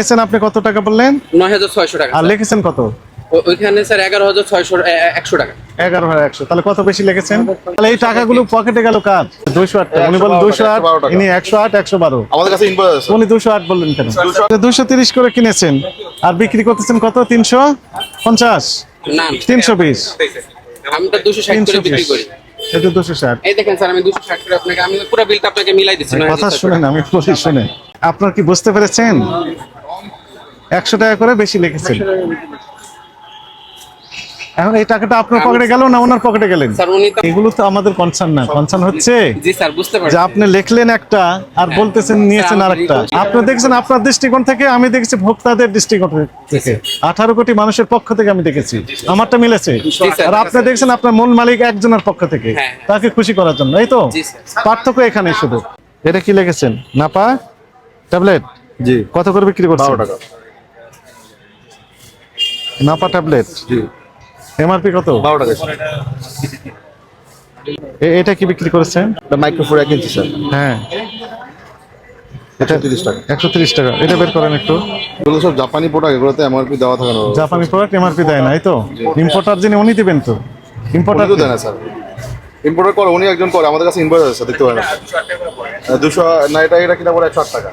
নিয়েছেন আপনি কত টাকা বললেন? নয় হাজার ছয়শো টাকা আর লিখেছেন কত? ওইখানে স্যার এগারো হাজার ছয়শো একশো টাকা। এগারো হাজার একশো। তাহলে কত বেশি লিখেছেন? তাহলে এই টাকাগুলো পকেটে গেল কার? দুইশো আট উনি বলেন দুইশো আট ইনি একশো আট একশো বারো। আমাদের কাছে ইনভয়েস আছে উনি দুশো আট বললেন কেন? দুশো তিরিশ করে কিনেছেন। আর বিক্রি করতেছেন কত? তিনশো পঞ্চাশ? না তিনশো বিশ। আমি তো দুশো ষাট করে বিক্রি করি। এটা দুশো ষাট। এই দেখেন স্যার আমি দুশো ষাট করে আপনাকে আমি পুরো বিলটা আপনাকে মিলাই দিচ্ছি কথা শুনেন আমি শুনেন। আপনার কি বুঝতে পেরেছেন? একশো টাকা করে বেশি লিখেছেন এখন এই টাকাটা আপনার পকেটে গেল না ওনার পকেটে গেলেন? স্যার উনি তো এগুলো তো আমাদের কনসার্ন না। কনসার্ন হচ্ছে জি স্যার বুঝতে যে আপনি লিখলেন একটা আর বলতেছেন নিয়েছেন আর একটা আপনি দেখছেন আপনার দৃষ্টিকোণ থেকে আমি দেখেছি ভোক্তাদের দৃষ্টিকোণ থেকে। আঠারো কোটি মানুষের পক্ষ থেকে আমি দেখেছি। আমারটা মিলেছে। আর আপনি দেখছেন আপনার মূল মালিক একজনের পক্ষ থেকে হ্যাঁ। তাকে খুশি করার জন্য এই তো? পার্থক্য এখানে শুধু। এটা কি লিখেছেন নাপা? ট্যাবলেট? জি। কত করে বিক্রি করছেন? বারো টাকা। নাপা ট্যাবলেট? জি। এমআরপি কত? বারো টাকা। এটা কি বিক্রি করেছেন? মাইক্রোফোন এক ইঞ্চি স্যার। হ্যাঁ। এটা তিরিশ টাকা। একশো তিরিশ টাকা। এটা বের করেন একটু। এগুলো সব জাপানি প্রোডাক্ট এগুলোতে এমআরপি দেওয়া থাকে না। জাপানি প্রোডাক্ট এমআরপি দেয় না এই তো? ইম্পোর্টার যিনি উনি দিবেন তো? ইম্পোর্টার তো দেয় না স্যার। ইম্পোর্টার করে উনি একজন করে। আমাদের কাছে ইনভয়েস আছে দেখতে পারেন। দুশো না এটা এটা কিনা পরে একশো টাকা।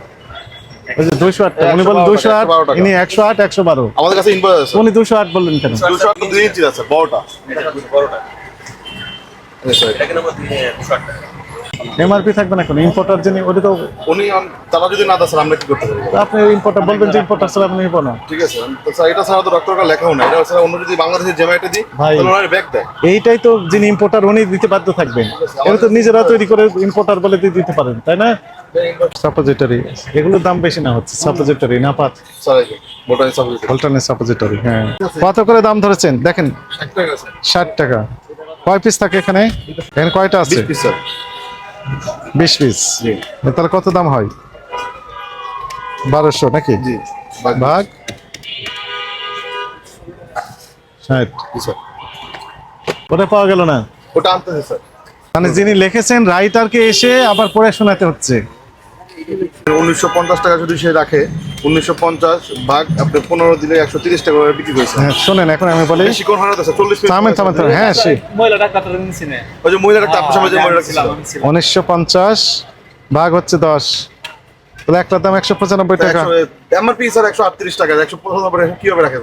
ওই যে দুশো আট উনি বলেন একশো দুশো আট ইনি একশো আট একশো বারো। আমাদের কাছে ইনভয়েস আছে। উনি দুশো আট বললেন কেন? দুশো আট দুই ইঞ্চি আছে বড়টা Yes, এমআরপি থাকবে না কোনো ইম্পোর্টার যিনি ওটা তো উনি তারা যদি না দেয় আমরা কি করতে আপনি ইম্পোর্টার বলবেন যে ইম্পোর্টার স্যার আপনি নিব না। ঠিক আছে তো স্যার এটা ছাড়া তো লেখাও না এটা স্যার অন্য যদি বাংলাদেশের জেমাইটা দিই তাহলে ওনার ব্যাগ দেয়। এইটাই তো যিনি ইম্পোর্টার উনি দিতে বাধ্য থাকবেন। এটা তো নিজেরা তৈরি করে ইম্পোর্টার বলে দিতে পারেন তাই না? সাপোজিটরি এগুলোর দাম বেশি না হচ্ছে সাপোজিটরি না পাত? অল্টারনেট সাপোজিটরি হ্যাঁ। কত করে দাম ধরেছেন? দেখেন ষাট টাকা। কয় পিস থাকে এখানে? এখানে কয়টা আছে? বিশ পিস তাহলে কত দাম হয়? বারোশো নাকি? জি ভাগ? ষাট। ওটা পাওয়া গেল না? ওটা আনতেছে স্যার মানে যিনি লিখেছেন রাইটারকে এসে আবার পড়ে শোনাতে হচ্ছে। উনিশশো পঞ্চাশ টাকা যদি সে রাখে উনিশশো পঞ্চাশ ভাগ আপনি পনেরো দিলে একশো তিরিশ টাকা করে বিক্রি করেছে হ্যাঁ শোনেন এখন আমি বলি বেশি কোন হয় না তো স্যার চল্লিশ থামেন থামেন থামেন হ্যাঁ সে মহিলা ডাক্তার ওই যে মহিলাটা আপনার সামনে যে মহিলা ছিল। উনিশশো পঞ্চাশ ভাগ হচ্ছে দশ। তাহলে একটার দাম একশো পঁচানব্বই টাকা। এমআরপি স্যার একশো আটত্রিশ টাকা একশো পঁচানব্বই টাকা কীভাবে রাখে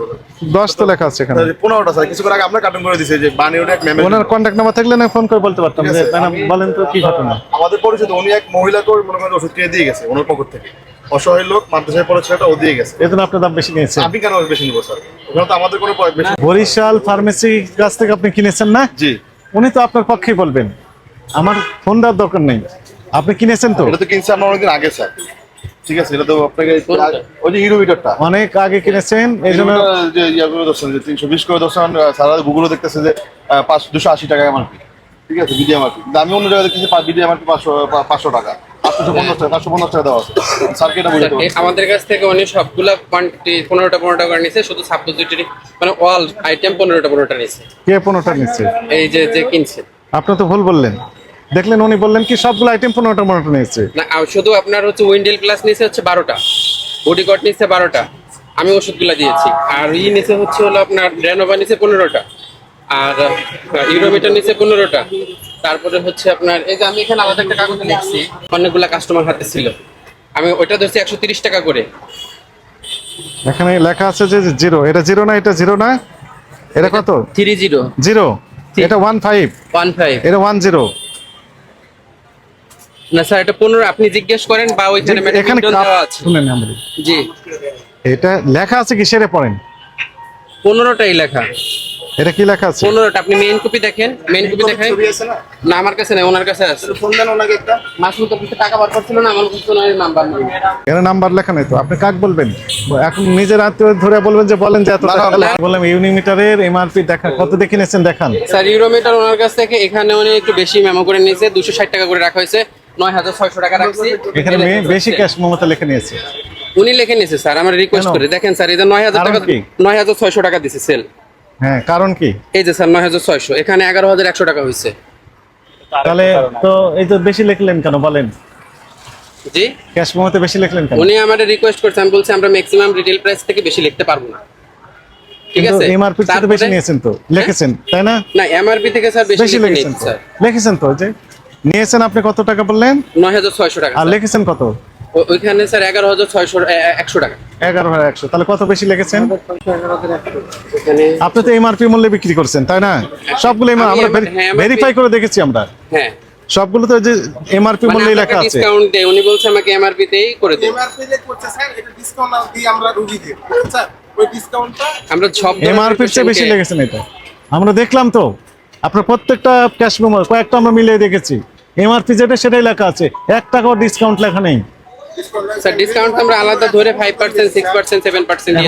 দশ তো লেখা আছে এখানে। পনেরোটা স্যার কিছুক্ষণ আগে আপনার কার্টুন করে দিছে যে বানিওটা এক ম্যামের ওনার কন্ট্যাক্ট নাম্বার থাকলে না ফোন করে বলতে পারতাম যে ম্যাডাম বলেন তো কি ঘটনা? আমাদের পরিচিত উনি এক মহিলাকে মনে করেন ওষুধ কিনে দিয়ে গেছে ওনার পকেট থেকে। অসহায় লোক মাদ্রাসায় পড়ে ছেলেটা ও দিয়ে গেছে। এজন্য আপনার দাম বেশি নিয়েছে। আপনি কেন বেশি নিবো স্যার ওখানে তো আমাদের কোনো বেশি বরিশাল ফার্মেসি কাছ থেকে আপনি কিনেছেন না? জি। উনি তো আপনার পক্ষেই বলবেন। আমার ফোন দেওয়ার দরকার নেই। আপনি কিনেছেন তো? এটা তো কিনছি আমরা অনেকদিন আগে স্যার ঠিক আছে এটা তো আপনাকে ওই যে হিরো মিটারটা অনেক আগে কিনেছেন এই জন্য যে ইয়া করে দর্শন যে তিনশো বিশ করে দর্শন সারা গুগলে দেখতেছে যে পাঁচ দুশো আশি টাকা এমআরপি ঠিক আছে বিডি এমআরপি আমি অন্য জায়গায় দেখতেছি বিডি এমআরপি পাঁচশো পাঁচশো টাকা। পাঁচশো পঞ্চাশ টাকা পাঁচশো পঞ্চাশ টাকা দেওয়া আছে। স্যারকে এটা বুঝতে আমাদের কাছ থেকে উনি সবগুলা কোয়ান্টিটি পনেরোটা পনেরোটা করে নিছে শুধু মানে অল আইটেম পনেরোটা পনেরোটা নিছে। কে পনেরোটা নিচ্ছে এই যে যে কিনছে। আপনি তো ভুল বললেন। দেখলেন উনি বললেন কি সবগুলো আইটেম পনেরোটা পনেরোটা নিয়েছে। না শুধু আপনার হচ্ছে উইন্ডেল প্লাস নিচে হচ্ছে বারোটা। বডি কট নিচে বারোটা। আমি ওষুধগুলা দিয়েছি। আর ই নিচে হচ্ছে হলো আপনার রেনোভা নিচে পনেরোটা। আর ইউরোমিটার নিচে পনেরোটা। তারপরে হচ্ছে আপনার এই যে আমি এখানে আলাদা একটা কাগজ লিখছি অনেকগুলা কাস্টমার হাতে ছিল। আমি ওইটা ধরছি একশো তিরিশ টাকা করে। এখানে লেখা আছে যে জিরো। এটা জিরো না এটা জিরো না? এটা কত? Three zero. জিরো। এটা ওয়ান ফাইভ। One five. এটা ওয়ান জিরো। না স্যার এটা পনেরো আপনি জিজ্ঞেস করেন বা ওইখানে এখানে দেওয়া আছে। শুনেন আমি জি। এটা লেখা আছে কি সেরে পড়েন? পনেরোটাই লেখা। এটা কি লেখা আছে? পনেরোটা আপনি মেইন কপি দেখেন মেইন কপি দেখেন। ছবি আছে না? না আমার কাছে নেই ওনার কাছে আছে। ফোন দেন ওনাকে একটা। মাসুম তো কিছু টাকা বার করছিল না আমার কাছে ওনার নাম্বার নেই। এর নাম্বার লেখা নেই তো আপনি কাক বলবেন? এখন নিজের আত্মীয় ধরে বলবেন যে বলেন যে এত টাকা। বললাম ইউনিমিটারের এমআরপি দেখা কত দিয়ে কিনেছেন দেখান? স্যার ইউরোমিটার ওনার কাছ থেকে এখানে উনি একটু বেশি মেমো করে নিয়েছে দুশো ষাট টাকা করে রাখা হয়েছে। নয় হাজার ছয়শো টাকা রাখছি। এখানে বেশি ক্যাশ মমতা লিখে নিয়েছে। উনি লিখে নিয়েছে স্যার আমার রিকোয়েস্ট? করে। দেখেন স্যার এই যে নয় হাজার টাকা? নয় হাজার ছয়শো টাকা দিছে সেল হ্যাঁ কারণ কি? এই যে স্যার নয় হাজার ছয়শো। এখানে এগারো হাজার একশো টাকা হয়েছে। তাহলে তো এই তো বেশি লিখলেন কেন বলেন? জি? ক্যাশ মেমোতে বেশি লিখলেন কেন? উনি আমাদের রিকোয়েস্ট করছে আমি বলছি আমরা ম্যাক্সিমাম রিটেল প্রাইস থেকে বেশি লিখতে পারব না। ঠিক আছে? এমআরপি থেকে বেশি নিয়েছেন তো। লিখেছেন তাই না? না এমআরপি থেকে স্যার বেশি লিখেছেন স্যার। লিখেছেন তো যে? নিয়েছেন আপনি কত টাকা বললেন? নয় হাজার ছয়শো টাকা আর। লিখেছেন কত? ওইখানে স্যার এগারো হাজার ছয়শো একশো টাকা। এগারো হাজার একশো। তাহলে কত বেশি লিখেছেন? ওখানে আপনি তো এমআরপি মূল্যে বিক্রি করছেন তাই না? সবগুলো MRP আমরা MRP হ্যাঁ, ভেরিফাই করে দেখেছি আমরা। হ্যাঁ। সবগুলো তো যে এমআরপি মানে মূল্যে লেখা আছে। ডিসকাউন্ট দেয় উনি বলছে আমাকে এমআরপি তেই করে দেবে এমআরপি রে করছে স্যার এটা ডিসকাউন্ট দিয়ে আমরা রুগী দিই স্যার ওই ডিসকাউন্টটা আমরা সব ধরনের এমআরপির চেয়ে বেশি লেগেছেন এটা। আমরা দেখলাম তো আপনার প্রত্যেকটা ক্যাশ মেমো কয়েকটা আমরা মিলিয়ে দেখেছি। এমআরপি যেটা সেটাই লেখা আছে। এক টাকাও ডিসকাউন্ট লেখা নেই। স্যার ডিসকাউন্ট আমরা আলাদা ধরে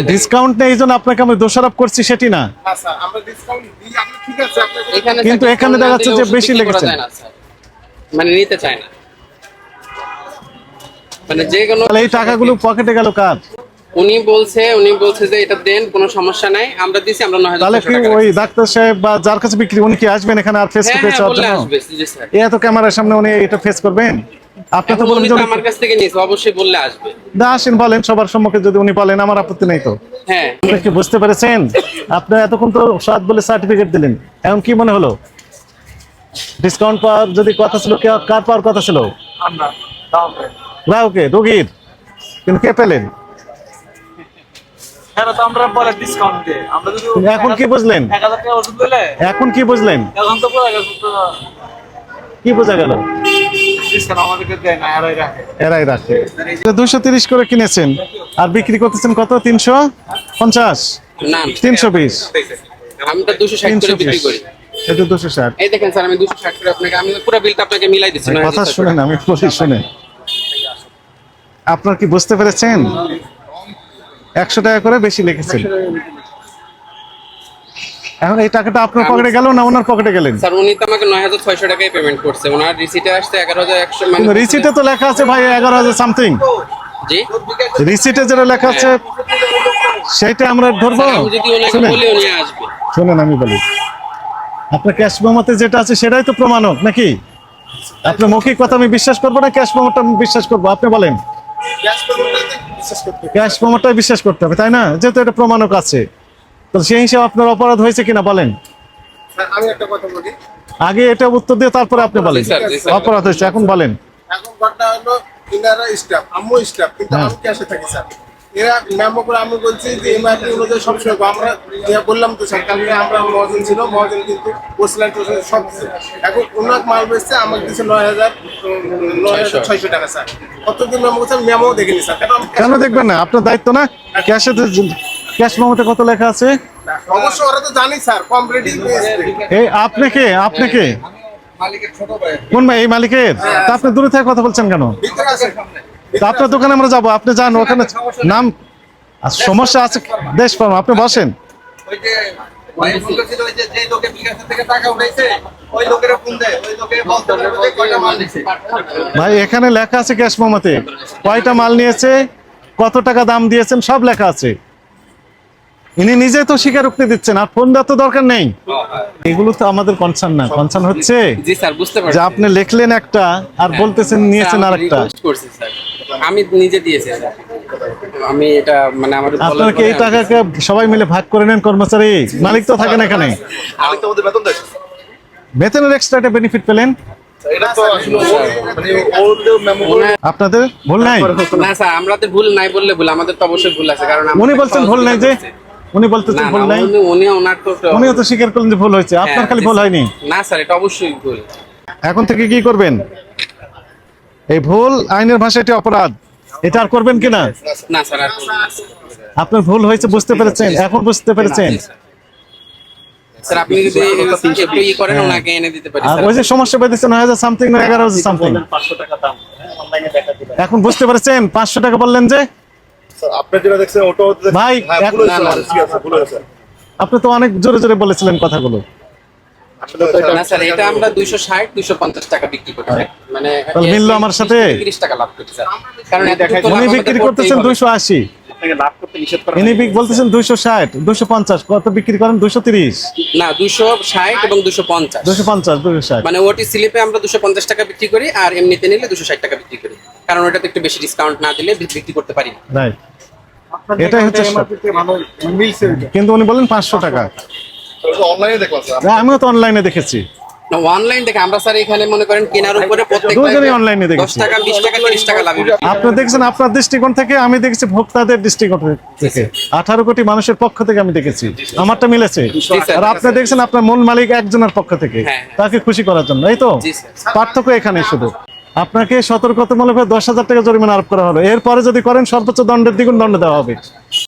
দিয়ে ডিসকাউন্ট নেই আপনাকে আমি দোষারোপ করছি সেটি না। স্যার আমরা ডিসকাউন্ট দিই আপনি ঠিক আছে এখানে কিন্তু এখানে discount দেখা যাচ্ছে যে বেশি লেগেছে। মানে নিতে চায় না। মানে যে কোনো এই টাকাগুলো পকেটে গেল কার? উনি বলছে উনি বলছে যে এটা দেন কোনো সমস্যা নাই। আমরা দিছি আমরা নয় হাজার তাহলে ছয়শো কি ওই ডাক্তার সাহেব বা যার কাছে বিক্রি উনি কি আসবেন এখানে আর ফেস টু হ্যাঁ ফেস হ্যাঁ হওয়ার জন্য? আসবে জি স্যার। এ এত ক্যামেরার সামনে উনি এটা ফেস করবেন? আপনি তো বলবেন যে আমার কাছ থেকে নিয়েছে অবশ্যই বললে আসবে। না আসেন বলেন সবার সম্মুখে যদি উনি বলেন আমার আপত্তি নেই তো। হ্যাঁ। আপনি কি বুঝতে পেরেছেন? আপনি এতক্ষণ তো সাত বলে সার্টিফিকেট দিলেন। এখন কি মনে হলো? ডিসকাউন্ট পাওয়ার যদি কথা ছিল কার পাওয়ার কথা ছিল? পেয়ে। রোগীর। কিন্তু কে পেলেন? হ্যাঁ তো আমরা পরে ডিসকাউন্ট দিই আমরা যদি এখন কি বুঝলেন? এক হাজার টাকা ওষুধ দিলে এখন কি বুঝলেন? এখন তো কি বোঝা গেল? এরাই রাখে। দুশো তিরিশ করে কিনেছেন। আর বিক্রি করতেছেন কত? তিনশো পঞ্চাশ? তিনশো বিশ? আমরা দুশো ষাট করে বিক্রি করি। এটা দুশো ষাট। এই দেখেন স্যার আমি করে আপনাকে আমি পুরো বিলটা আপনাকে মিলাই দিচ্ছি। কথা শুনেন আমি বলি শুনেন। আপনার কি বুঝতে পেরেছেন? একশো টাকা করে বেশি লিখেছেন। এখন এই টাকাটা আপনার পকেটে গেল না ওনার পকেটে গেলেন? স্যার উনি তো আমাকে নয় হাজার ছয়শো টাকায় পেমেন্ট করছে। ওনার রিসিটে আসছে এগারো হাজার একশো মানে রিসিটে তো লেখা আছে ভাই এগারো হাজার সামথিং জি? রিসিটে যেটা লেখা আছে সেইটা আমরা ধরবো। যদি ওনাকে বলি উনি আসবে। শুনেন আমি বলি। আপনার ক্যাশ মেমোতে যেটা আছে সেটাই তো প্রমাণক নাকি? আপনার মৌখিক কথা আমি বিশ্বাস করব না ক্যাশ মেমোটা আমি বিশ্বাস করব। আপনি বলেন। গ্যাস পেমেন্টটাতে বিশ্বাস করতে হবে। ক্যাশ মেমোটাই বিশ্বাস করতে হবে তাই না? যেহেতু এটা প্রমাণক আছে। তো সেই হিসাবে আপনার অপরাধ হয়েছে কিনা বলেন? আমি একটা কথা বলি। আগে এটা উত্তর দিয়ে তারপরে আপনি বলেন। অপরাধ হয়েছে এখন বলেন। এখন ঘটনা হলো ইনারা স্টাফ আম্মু স্টাফ কিন্তু হ্যাঁ। আমি ক্যাশে থাকি স্যার। এরা মেমো করে আমি বলছি যে এমআরপি অনুযায়ী সবসময় আমরা ইয়া বললাম তো স্যার কালকে আমরা মহাজন ছিল মহাজন কিন্তু পোস্টল্যান্ড টোস্টল্যান্ড সব। এখন ওনার মাল বেচছে আমাকে দিচ্ছে নয় হাজার নয় হাজার ছয়শো। টাকা স্যার। কতদিন দেখিনি স্যার। কেন দেখবেন না? আপনার দায়িত্ব না? ক্যাশে ক্যাশ মেমোতে কত লেখা আছে? অবশ্য ওরা তো জানি স্যার কম রেডি এই কোন এই মালিকের? তা আপনি দূরে থেকে কথা বলছেন কেন? ভিতরে আছে তা আপনার দোকানে আমরা যাব আপনি যান ওখানে নাম আর সমস্যা আছে দেশ পাবো আপনি বসেন। ভাই বলতেছিল ওই যে যে লোকে বিকাশ থেকে টাকা উঠাইছে ওই লোকের ফোন দেয় ওই লোকে বলতে পারবে যে কয়টা মাল দিছে ভাই এখানে লেখা আছে ক্যাশ মেমোতে কয়টা মাল নিয়েছে কত টাকা দাম দিয়েছেন সব লেখা আছে। ইনি নিজে তো স্বীকারোক্তি দিচ্ছেন আর ফোন দেওয়ার তো দরকার নেই। এগুলো তো আমাদের কনসার্ন না কনসার্ন হচ্ছে জি যে আপনি লিখলেন একটা আর বলতেছেন নিয়েছেন স্যার, আমি আমি নিজে দিয়েছি। আমি এটা মানে আমার আপনারা কি এই টাকাকে সবাই মিলে ভাগ করে নেন কর্মচারী? মালিক তো থাকেন এখানে। আমি তো ওদের বেতন দেয়। বেতনের এক্সট্রা একটা বেনিফিট পেলেন? এটা তো আসলে ওর- মানে আপনাদের ভুল নাই? না স্যার আমাদের ভুল নাই বললে ভুল আমাদের তো অবশ্যই ভুল আছে কারণ উনি বলছেন ভুল নাই যে উনি বলতেছেন ভুল নাই? উনি- উনি ওনার তো উনিও তো স্বীকার করলেন যে ভুল হয়েছে। আপনার হ্যাঁ, খালি ভুল হয়নি। না স্যার এটা অবশ্যই ভুল। এখন থেকে কি করবেন? এই ভুল আইনের ভাষায় এটি অপরাধ। এটা আর করবেন কিনা না? স্যার আর না। আপনার ভুল হয়েছে বুঝতে পেরেছেন। এখন বুঝতে পেরেছেন। স্যার। স্যার আপনি যদি একটু ই করেন ওনাকে এনে দিতে পারি স্যার। ওই যে সমস্যা পেয়েছেন নয় হাজার সামথিং না টাকা দাম। অনলাইনে দেখা দিবে এখন বুঝতে পেরেছেন? পাঁচশো টাকা বললেন যে? স্যার আপনি যেটা দেখছেন ওটাও তো- ভাই, হ্যাঁ না, না। আপনি তো অনেক জোরে জোরে বলেছিলেন কথাগুলো। না স্যার এটা আমরা দুইশো ষাট দুইশো পঞ্চাশ টাকা বিক্রি করি। মানে মিললো আমার সাথে? তিরিশ টাকা লাভ করি স্যার। কারণ এত তো লাভ উনি বিক্রি করতেছেন হবে। দুইশো আশি। আপনাকে লাভ করতে নিষেধ করা ইনি বলতেছেন দুইশো ষাট দুইশো পঞ্চাশ। কত বিক্রি করেন? দুইশো তিরিশ। না দুশো ষাট এবং দুশো পঞ্চাশ। দুইশো পঞ্চাশ দুইশো ষাট। মানে ওটি স্লিপে আমরা দুশো পঞ্চাশ টাকা বিক্রি করি আর এমনিতে নিলে দুশো ষাট টাকা বিক্রি করি। কারণ ওটাতে একটু বেশি ডিসকাউন্ট না দিলে বিক্রি করতে পারি না। রাইট এটাই হচ্ছে। কিন্তু উনি বলেন পাঁচশো টাকা। অনলাইনে দেখলাম স্যার না, আমিও তো অনলাইনে দেখেছি। অনলাইন থেকে আমরা স্যার এখানে মনে করেন কেনার উপরে দুজনেই online এ দশ টাকা বিশ টাকা তিরিশ টাকা লাভ আপনি দেখছেন আপনার দৃষ্টিকোণ থেকে আমি দেখেছি ভোক্তাদের দৃষ্টিকোণ থেকে। আঠারো কোটি মানুষের পক্ষ থেকে আমি দেখেছি। আমারটা মিলেছে। আর আপনি দেখছেন আপনার মূল মালিক একজনের পক্ষ থেকে। হ্যাঁ, হ্যাঁ। তাকে খুশি করার জন্য এই তো? পার্থক্য এখানে শুধু। আপনাকে সতর্কতামূলক দশ হাজার টাকা জরিমানা আরোপ করা হলো। এরপরে যদি করেন সর্বোচ্চ দণ্ডের দ্বিগুণ দণ্ড দেওয়া হবে।